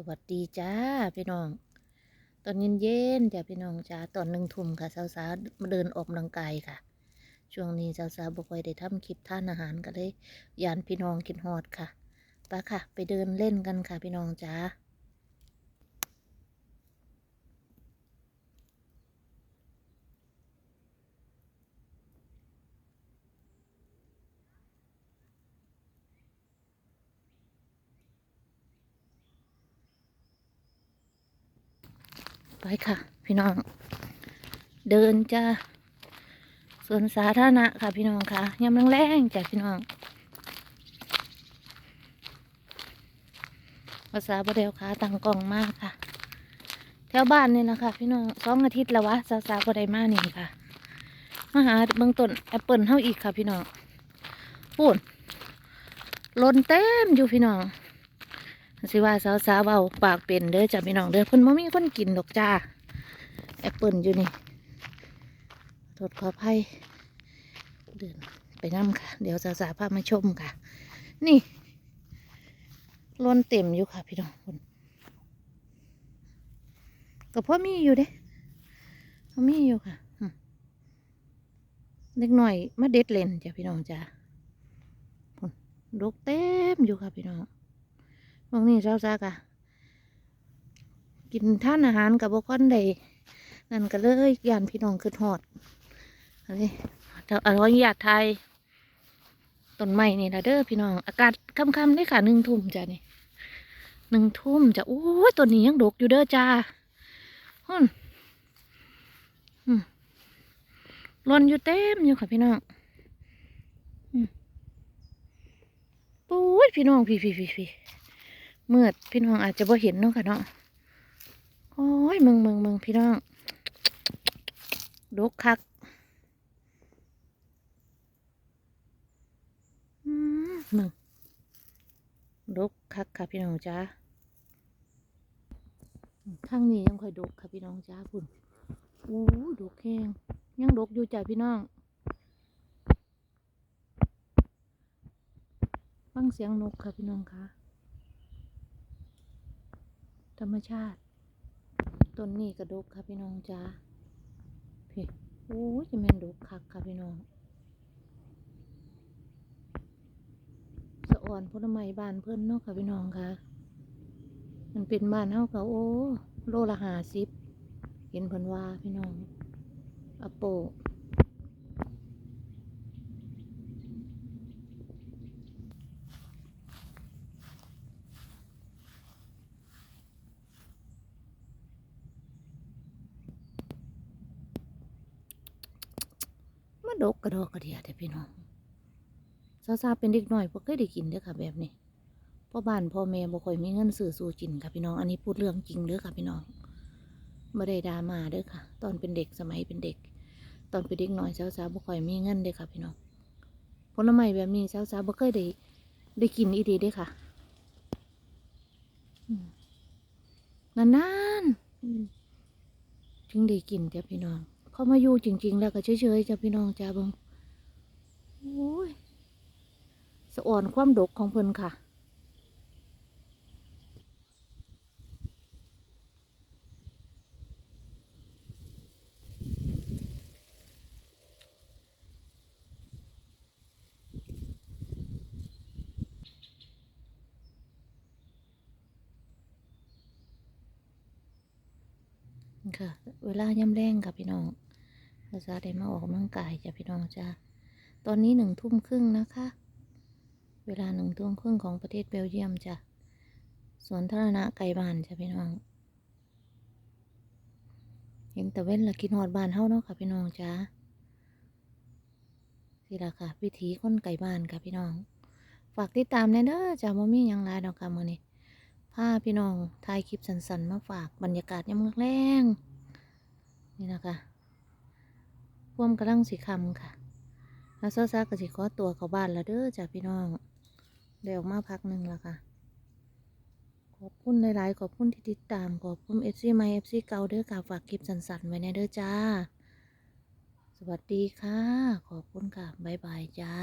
สวัสดีจ้าพี่น้อง ตอนเย็นๆจ้ะพี่น้องจ้าตอนหนึ่งทุ่มค่ะสาวๆมาเดินออกกำลังกายค่ะ ช่วงนี้สาวๆบ่ค่อยได้ทำคลิปท่านอาหารก็เลยยานพี่น้องกินฮอดค่ะไปค่ะ ไปเดินเล่นกันค่ะพี่น้องจ้า ไปค่ะ พี่น้อง เดินจ้าสวนสาธารณะค่ะพี่น้องค่ะยามแรงๆจ้ะพี่น้องภาษาบเดวค่ะตังกล่องมากค่ะ แถวบ้านนี่นะคะพี่น้องสองอาทิตย์แล้ววะสาวสาวบไดมานี่ค่ะมาหาเบื้องต้นแอปเปิลเท่าอีกค่ะพี่น้องพูดลนเต็มอยู่พี่น้อง สิว่าสาวสาวเบาปากเป็นเด้อจ้ะพี่น้องเด้อเพิ่นบ่มีคนกินดอกจ้าแอปเปิลอยู่นี่โทษขออภัยเดินไปนั่ค่ะ เดี๋ยวสาวสาวพามาชมค่ะ นี่ล้นเต็มอยู่ค่ะ พี่น้องคุณก็พ่อมีอยู่เด้พ่อมีอยู่ค่ะเล็กหน่อยมาเด็ดเลนจ้ะพี่น้องจ้าพุ่นดกเต็มอยู่ค่ะพี่น้อง บางนี่เช้าซากะกินท่านอาหารกับบกอนใดนั่นก็เลยยานพี่น้องขึ้นหอดอันนี้อร่อยอยากไทยต้นไม้นี่นะเด้อพี่น้อง อากาศค่ำๆได้ค่ะหนึ่งทุ่มจ้ะนี่หนึ่งทุ่มจ้ะโอ้ยตัวนี้ยังดกอยู่เด้อจ้าฮึ่นอืมหล่นอยู่เต็มอยู่ค่ะพี่น้องปุ้ยพี่น้องพี่พี่พี่พี่ มื่อพี่น้องอาจจะบ่เห็นเนาะค่ะเนาะโอ้ยมึงมึงมึงพี่น้องดกคักอืมมึงดกคักค่ะพี่น้องจ้าข้างนี้ยังค่อยดกค่ะพี่น้องจ้าพุ่นโอ้ดกแห้งยังดกอยู่จ้าพี่น้องฟังเสียงนกค่ะพี่น้องค่ะ ธรรมชาติ ต้นนี้กระดกค่ะพี่น้องจ้าพี่โอ้ยจะแม่นดกคักค่ะพี่น้องสะอ่อนผลไม้บานเพื่อนเนาะค่ะพี่น้องค่ะ มันเป็นบ้านเฮาเขาโอ้ โลละหาสิบเห็นเพิ่นว่าพี่น้องอโป ดกกระดอกกระเดียแต่พี่น้องซาซาเป็นเด็กหน้อยบ่เคยได้กินเด้อค่ะ แบบนี้พ่อบ้านพ่อแม่บ่ค่อยมีเงินซื้อสู่กินค่ะพี่น้อง อันนี้พูดเรื่องจริงเด้อค่ะพี่น้องบ่ได้ดามาเด้อค่ะ ตอนเป็นเด็กสมัยเป็นเด็ก ตอนเป็นเด็กหน้อยสาวๆบ่ค่อยมีเงินเด้อค่ะพี่น้องผลไม้แบบนี้สาวๆบ่เคยได้ได้กินอีดีเด้อค่ะนานๆถึงได้กินจ้ะพี่น้อง พอมาอยู่จริง ๆ แล้วก็เฉยๆจ้ะพี่น้องจ้าเบิ่งโอ้ยสะอ่อนความดกของเพิ่นค่ะค่ะ เวลาย่ำแรงค่ะพี่น้อง เราจะได้มาออกกำลังกายจ้ะพี่น้องจ้าตอนนี้หนึ่งทุ่มครึ่งนะคะ เวลาหนึ่งทุ่มครึ่งของประเทศเบลเยียมจ้ะสวนธารณะไกลบ้านจ้ะพี่น้อง เห็นแต่เว้นละกินหอดบ้านเฮาเนาะค่ะพี่น้องจ้าสิละค่ะ วิถีคนไก่บ้านค่ะพี่น้อง ฝากติดตามแน่เด้อจ้าบ่มียังหลาดอกค่ะมื้อนี้พาพี่น้องถ่ายคลิปสันส้นๆมาฝากบรรยากาศยามมื้อแรงนี่นะคะ พ่วมกำลังสีคำค่ะแล้วซาซาก็สิขอตัวเข้าบ้านแล้วเด้อจ้าพี่น้องเดี๋ยวออกมาพักหนึ่งแล้วค่ะ ขอบคุณหลายๆ ขอบคุณที่ติดตาม ขอบคุณเอฟซีไมเอฟซีเกาเด้อค่ะฝากคลิปสั้นๆไว้ในเด้อจ้า สวัสดีค่ะ ขอบคุณค่ะ บ๊ายบายจ้า